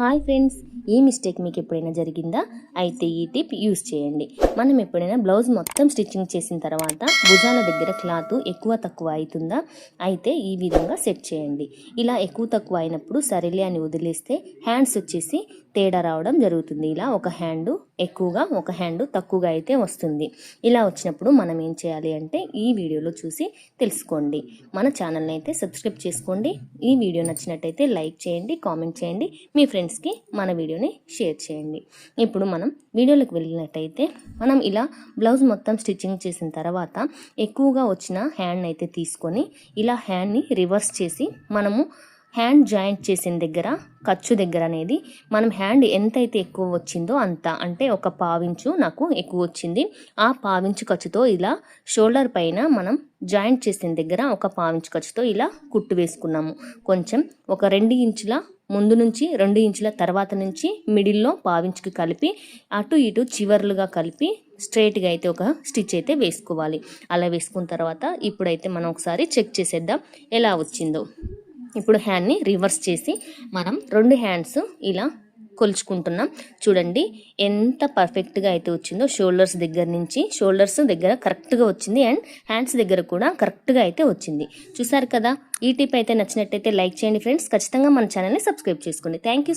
Hi friends ఈ mistake మీకు ఎప్పుడైనా జరిగిందా? అయితే ఈ టిప్ యూస్ చేయండి. మనం ఎప్పుడైనా బ్లౌజ్ మొత్తం స్టిచ్చింగ్ చేసిన తర్వాత భుజాల దగ్గర క్లాత్ ఎక్కువ తక్కువ అవుతుందా? అయితే ఈ విధంగా సెట్ చేయండి. ఇలా ఎక్కువ తక్కువ అయినప్పుడు సరేలే అని వదిలేస్తే హ్యాండ్స్ వచ్చేసి తేడా రావడం జరుగుతుంది. ఇలా ఒక హ్యాండ్ ఎక్కువగా ఒక హ్యాండ్ తక్కువగా అయితే వస్తుంది. ఇలా వచ్చినప్పుడు మనం ఏం చేయాలి అంటే ఈ వీడియోలో చూసి తెలుసుకోండి. మన ఛానల్ని అయితే సబ్స్క్రైబ్ చేసుకోండి. ఈ వీడియో నచ్చినట్టయితే లైక్ చేయండి కామెంట్ చేయండి. మీ ఫ్రెండ్స్ ఫ్రెండ్స్కి మన వీడియోని షేర్ చేయండి. ఇప్పుడు మనం వీడియోలోకి వెళ్ళినట్టయితే మనం ఇలా బ్లౌజ్ మొత్తం స్టిచ్చింగ్ చేసిన తర్వాత ఎక్కువగా వచ్చిన హ్యాండ్ అయితే తీసుకొని ఇలా హ్యాండ్ని రివర్స్ చేసి మనము హ్యాండ్ జాయింట్ చేసిన దగ్గర ఖర్చు దగ్గర అనేది మనం హ్యాండ్ ఎంతైతే ఎక్కువ వచ్చిందో అంత అంటే ఒక పావించు నాకు ఎక్కువ వచ్చింది. ఆ పావించు ఖర్చుతో ఇలా షోల్డర్ పైన మనం జాయింట్ చేసిన దగ్గర ఒక పావించు ఖర్చుతో ఇలా కుట్టు వేసుకున్నాము. కొంచెం ఒక రెండు ఇంచుల ముందు నుంచి రెండు ఇంచుల తర్వాత నుంచి మిడిల్లో పావించుకి కలిపి అటు ఇటు చివర్లుగా కలిపి స్ట్రైట్గా అయితే ఒక స్టిచ్ అయితే వేసుకోవాలి. అలా వేసుకున్న తర్వాత ఇప్పుడైతే మనం ఒకసారి చెక్ చేసేద్దాం ఎలా వచ్చిందో. ఇప్పుడు హ్యాండ్ని రివర్స్ చేసి మనం రెండు హ్యాండ్స్ ఇలా కొలుచుకుంటున్నాం. చూడండి ఎంత పర్ఫెక్ట్గా అయితే వచ్చిందో షోల్డర్స్ దగ్గర నుంచి షోల్డర్స్ దగ్గర కరెక్ట్గా వచ్చింది అండ్ హ్యాండ్స్ దగ్గర కూడా కరెక్ట్గా అయితే వచ్చింది. చూసారు కదా? ఈ టిప్ అయితే నచ్చినట్టయితే లైక్ చేయండి ఫ్రెండ్స్ ఖచ్చితంగా మన ఛానల్ని సబ్స్క్రైబ్ చేసుకోండి. Thank you